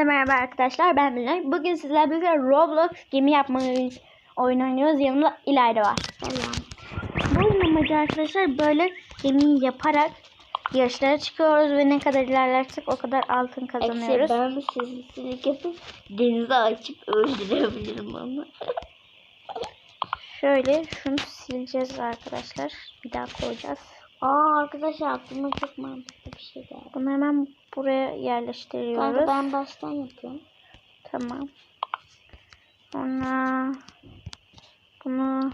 Hepinize merhaba arkadaşlar. Ben Bilal. Bugün sizlerle birlikte Roblox gemi yapma oyunu oynuyoruz. Yanımda İlayda var. Bu oyunun amacı arkadaşlar böyle gemiyi yaparak yarışlara çıkıyoruz ve ne kadar ilerlersek o kadar altın Eksi kazanıyoruz. ben bir sessizlik yapıp denize açıp öldürebilirim onu. Şöyle şunu sileceğiz arkadaşlar. Bir daha koyacağız. Aa arkadaşlar aklıma çok mantıklı bir şey geldi. Bunu hemen buraya yerleştiriyoruz. Kanka ben baştan yapıyorum. Tamam. Sonra bunu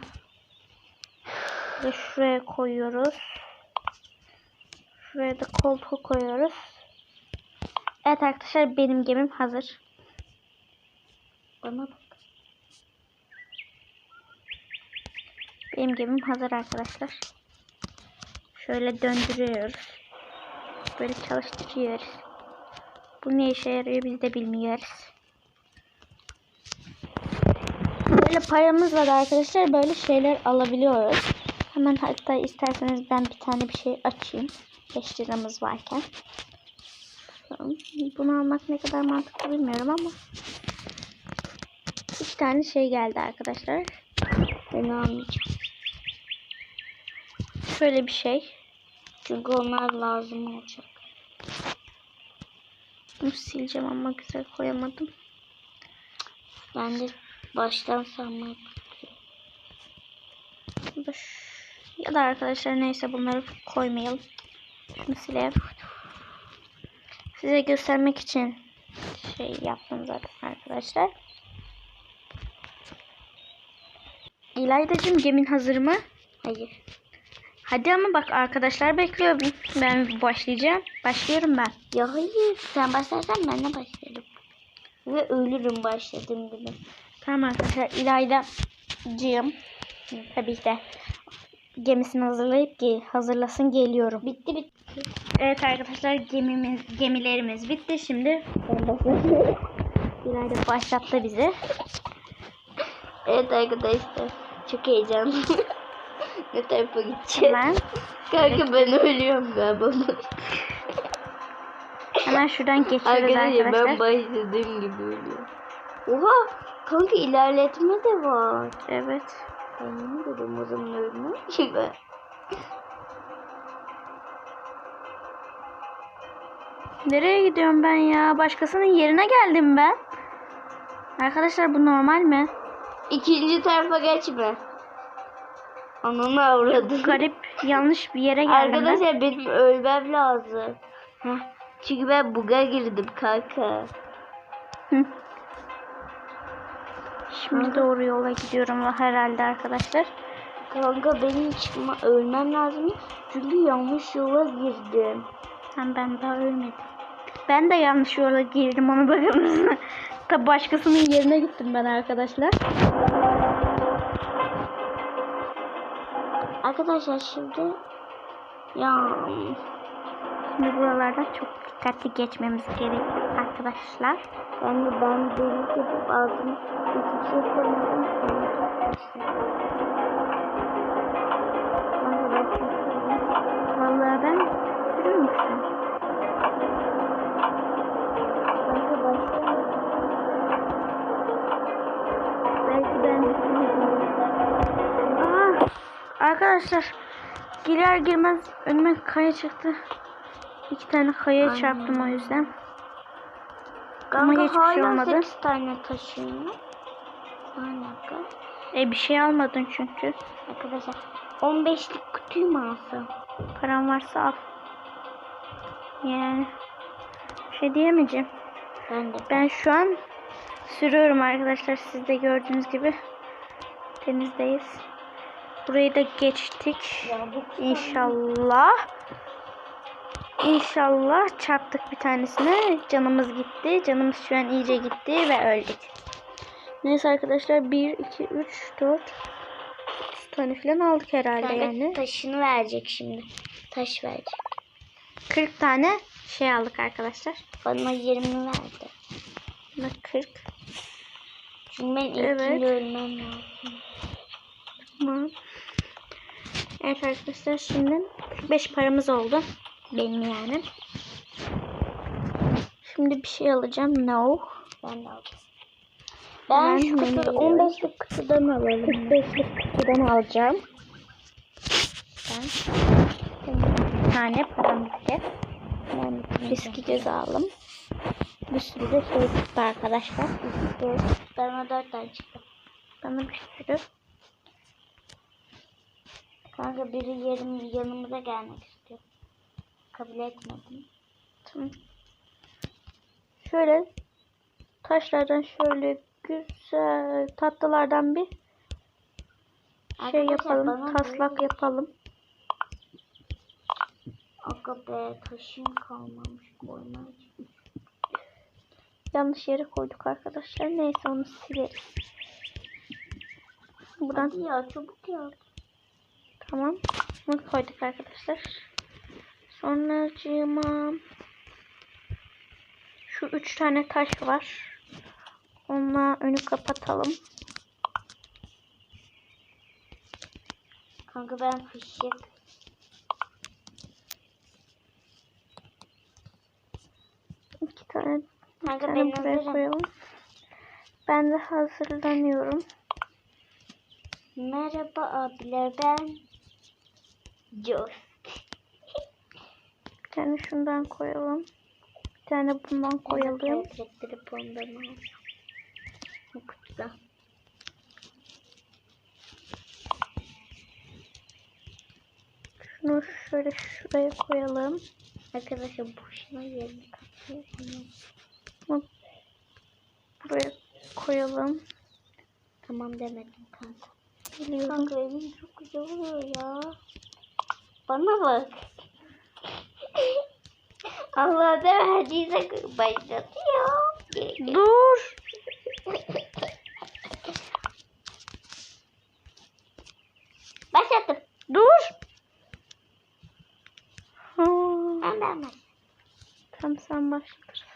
ve şuraya koyuyoruz. Şuraya da koltuğu koyuyoruz. Evet arkadaşlar benim gemim hazır. Bana bak. Benim gemim hazır arkadaşlar. Şöyle döndürüyoruz. Böyle çalıştırıyoruz. Bu ne işe yarıyor biz de bilmiyoruz. Böyle paramızla da arkadaşlar böyle şeyler alabiliyoruz. Hemen hatta isterseniz ben bir tane bir şey açayım. 5 liramız varken. Bunu almak ne kadar mantıklı bilmiyorum ama. İki tane şey geldi arkadaşlar. Ben almayacağım. Şöyle bir şey. Çünkü onlar lazım olacak. Bunu sileceğim ama güzel koyamadım. Ben de baştan sanmak şu- Ya da arkadaşlar neyse bunları koymayalım. Şunu silelim. Size göstermek için şey yaptım zaten arkadaşlar. İlaydacığım gemin hazır mı? Hayır. Hadi ama bak arkadaşlar bekliyor. Ben başlayacağım. Başlıyorum ben. Ya hayır. Sen başlarsan ben de başlarım. Ve ölürüm başladığım gibi. Tamam arkadaşlar İlaydacığım tabii ki de gemisini hazırlayıp ki hazırlasın geliyorum. Bitti bitti. Evet arkadaşlar gemimiz gemilerimiz bitti şimdi. İlayda başlattı bizi. Evet arkadaşlar. Çok heyecanlı. Ne tarafa gideceğiz? Hemen Kanka ben ölüyorum galiba. hemen şuradan geçiyoruz Arkadaşlar arkadaşlar. ben başladığım gibi ölüyorum. Oha kanka ilerletme de var. Evet. Ben ne dedim o zaman ölmem ki ben. Nereye gidiyorum ben ya? Başkasının yerine geldim ben. Arkadaşlar bu normal mi? İkinci tarafa geçme. Ananı avradım. Garip yanlış bir yere geldim ben. Arkadaşlar benim ölmem lazım. Heh. Çünkü ben buga girdim kanka. Hı. Şimdi doğru yola gidiyorum herhalde arkadaşlar. Kanka benim çıkma ölmem lazım. Çünkü yanlış yola girdim. Hem ben daha ölmedim. Ben de yanlış yola girdim onu bakar mısın? Başkasının yerine gittim ben arkadaşlar. Arkadaşlar şimdi ya Şimdi buralardan çok dikkatli geçmemiz gerekiyor arkadaşlar. ben de ben delik yapıp aldım. Hiçbir şey koymadım. Kanka başlayalım. Vallahi ben arkadaşlar girer girmez önüme kaya çıktı. İki tane kayaya Aynen. çarptım o yüzden. Ama Kanka hiçbir şey olmadı. 8 tane. Alaka. E bir şey almadın çünkü. Arkadaşlar 15'lik kutuyu mu alsam? Param varsa al. Yani şey diyemeyeceğim. Ben de. Ben şu an sürüyorum arkadaşlar. Siz de gördüğünüz gibi denizdeyiz. Burayı da geçtik. İnşallah. İnşallah çarptık bir tanesine. Canımız gitti. Canımız şu an iyice gitti ve öldük. Neyse arkadaşlar 1, 2, 3, 4 30 tane falan aldık herhalde Kanka yani. taşını verecek şimdi. Taş verecek. 40 tane şey aldık arkadaşlar. Bana 20 verdi. Buna 40. Çünkü ben Evet. ilkinde ölmem lazım. Tamam. Evet arkadaşlar şimdi 45 paramız oldu. Benim yani. Şimdi bir şey alacağım. No. Ben de alacağım. Ben Ben şu menü kutu veriyorum. 15'lik kutudan alalım. 45'lik kutudan alacağım. Ben bir tane param bitti. Ben Riski göze aldım. Bir sürü de şey çıktı arkadaşlar. Dur. Bana 4 tane çıktı. Bana bir sürü. Kanka biri yarım yanımıza gelmek istiyor. Kabul etmedim. Tamam. Şöyle taşlardan şöyle güzel tatlılardan bir şey yapalım. Taslak yapalım. Aga be taşım kalmamış koymaya. Yanlış yere koyduk arkadaşlar. Neyse onu sileriz. Buradan Hadi ya çabuk ya. Tamam. Bunu koyduk arkadaşlar. Sonracığıma şu üç tane taş var. Onunla önü kapatalım. Kanka ben fışık. İki tane, Kanka tane ben buraya hazırım. koyalım. Ben de hazırlanıyorum. Merhaba abiler ben. Jos. Bir tane şundan koyalım. Bir tane bundan koyalım. Getirip ondan al. Kutuda. Şunu şöyle şuraya koyalım. Arkadaşlar boşuna yerini kapıyor. Bunu buraya koyalım. Tamam demedim kanka. Biliyorum. Kanka evin çok güzel oluyor ya. Bana bak. Allah da verdiyse başlatıyor. Dur. Başlattım. Dur. Ha. Ben ben ben. Tam sen başlatırsın.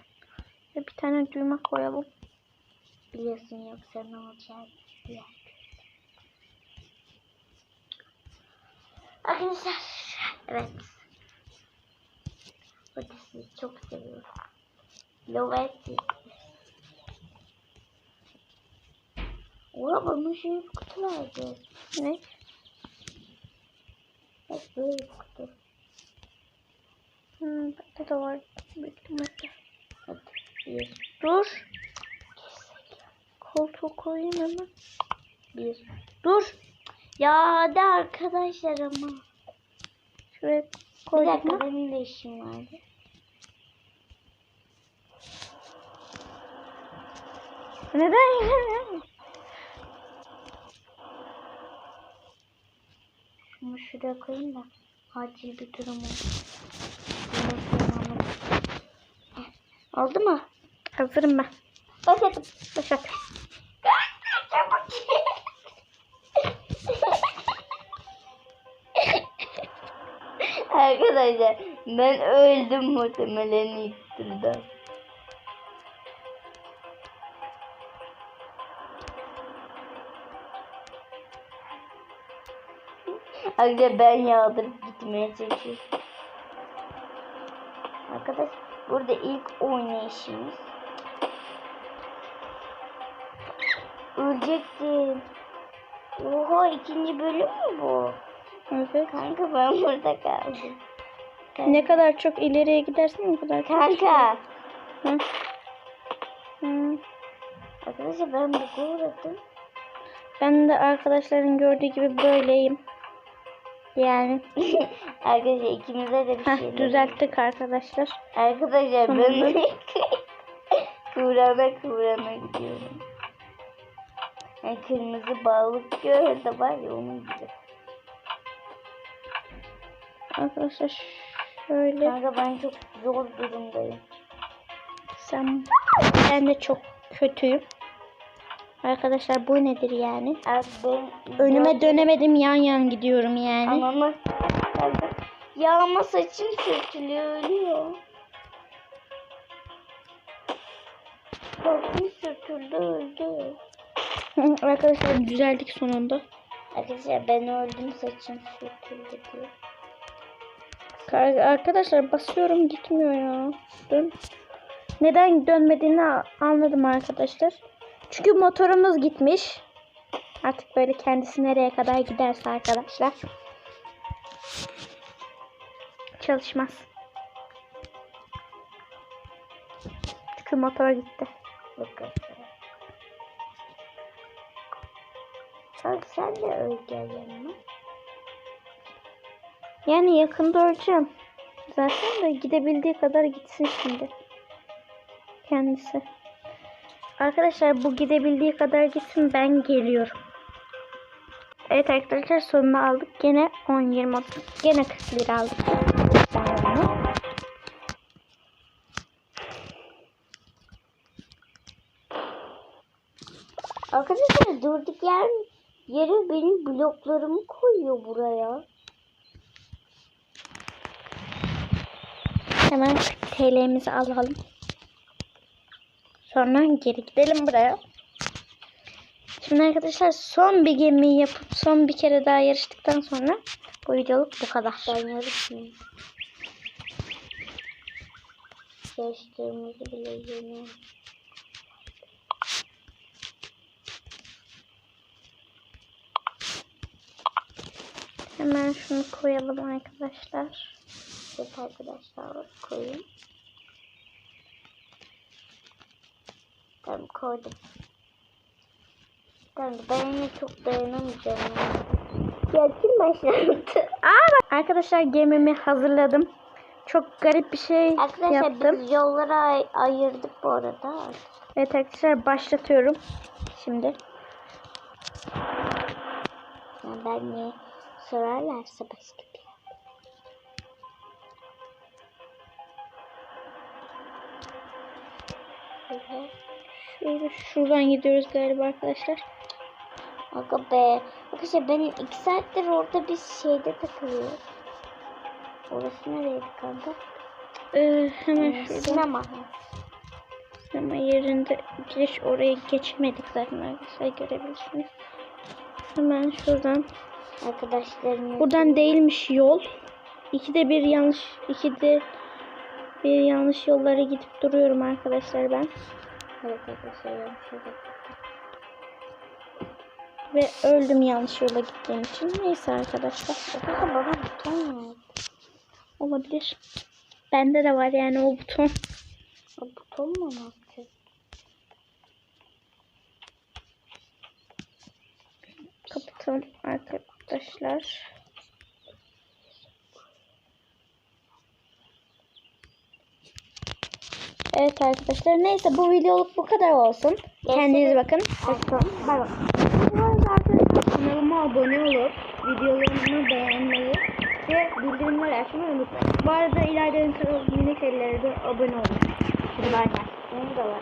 Ve bir tane düğme koyalım. Biliyorsun yoksa ne olacak diye. Arkadaşlar evet. Bu diziyi çok seviyorum. Loveti. Oha bana şey kutu verdi. Ne? Bak böyle bir kutu. Hmm, bende de var. Beklemekte. Hadi bir, Dur. Koltuğu koyayım hemen. bir. Dur. Ya hadi arkadaşlar ama. Şuraya Bir koydum dakika mu? benim de işim vardı. Neden? Şunu şuraya koyayım da acil bir durum. Heh, Oldu mu? Hazırım ben. Başladım. Başlat. Arkadaşlar ben öldüm muhtemelen ilk turda. Ben yağdırıp gitmeye çalışıyorum. Arkadaş burada ilk oynayışımız. Ölecektim. Oha ikinci bölüm mü bu? Evet. Kanka ben burada kaldım. Ne kadar çok ileriye gidersen o kadar. Kanka. Hı. Hı. Arkadaşlar ben bu uğradım. Ben de arkadaşların gördüğü gibi böyleyim. Yani Arkadaşlar ikimize de bir heh, şey düzelttik arkadaşlar. Arkadaşlar ben kıvrana kıvrana gidiyorum. Yani kırmızı balık gördü var ya onun gibi. Arkadaşlar şöyle Kanka ben çok zor durumdayım. sen ben de çok kötüyüm. Arkadaşlar bu nedir yani? Abi ben Önüme dönemedim yan yan gidiyorum yani. Kanka. Yağma saçım sürtülüyor ölüyor. Saçım sürtüldü öldü. Arkadaşlar düzeldik sonunda. Arkadaşlar ben öldüm saçım sürtüldü diye. Ar- Arkadaşlar basıyorum gitmiyor ya. Dön. Neden dönmediğini anladım arkadaşlar. Çünkü motorumuz gitmiş. Artık böyle kendisi nereye kadar giderse arkadaşlar. Çalışmaz. Çünkü motor gitti. Sen, sen de öl gel yanıma. Yani yakında öleceğim. Zaten de gidebildiği kadar gitsin şimdi. Kendisi. Arkadaşlar bu gidebildiği kadar gitsin ben geliyorum. Evet arkadaşlar sonunu aldık. Gene 10 20 30 gene 40 lira aldık. Arkadaşlar durduk yer yere benim bloklarımı koyuyor buraya. Hemen 40 TL'mizi alalım. Sonra geri gidelim buraya. Şimdi arkadaşlar son bir gemi yapıp son bir kere daha yarıştıktan sonra bu videoluk bu kadar. Ben yarışmayayım. Yarıştığımızı bile yeni. Hemen şunu koyalım arkadaşlar. Evet arkadaşlar koyayım. Tamam koydum. Tamam ben çok dayanamayacağım. Ya kim başlattı? Aa arkadaşlar gemimi hazırladım. Çok garip bir şey Arkadaşlar yaptım. biz yollara ay- ayırdık bu arada. Evet arkadaşlar başlatıyorum. Şimdi. Ben ne sorarlarsa başka Şöyle şuradan gidiyoruz galiba arkadaşlar. Aga be. Arkadaşlar benim iki saattir orada bir şeyde takılıyor. Orası nereydi kanka? Ee, hemen Ee, şuradan. Sinema. Ama yerinde geç oraya geçmedik zaten arkadaşlar görebilirsiniz. Hemen şuradan. Arkadaşlarım. Buradan değilmiş yol. İkide bir yanlış, ikide bir yanlış yollara gidip duruyorum arkadaşlar ben. Evet arkadaşlar ben şurada. Ve öldüm yanlış yola gittiğim için. Neyse arkadaşlar. Bana buton var. Olabilir. Bende de var yani o buton. O buton mu ne yapacağız? Kapatalım arkadaşlar. Evet arkadaşlar neyse bu videoluk bu kadar olsun. Kendinize bakın. Bay bay. Bu arada arkadaşlar kanalıma abone olup videolarımı beğenmeyi ve bildirimleri açmayı unutmayın. Bu arada kanalı minik ellere de abone olun. Bay bay. Benim de var.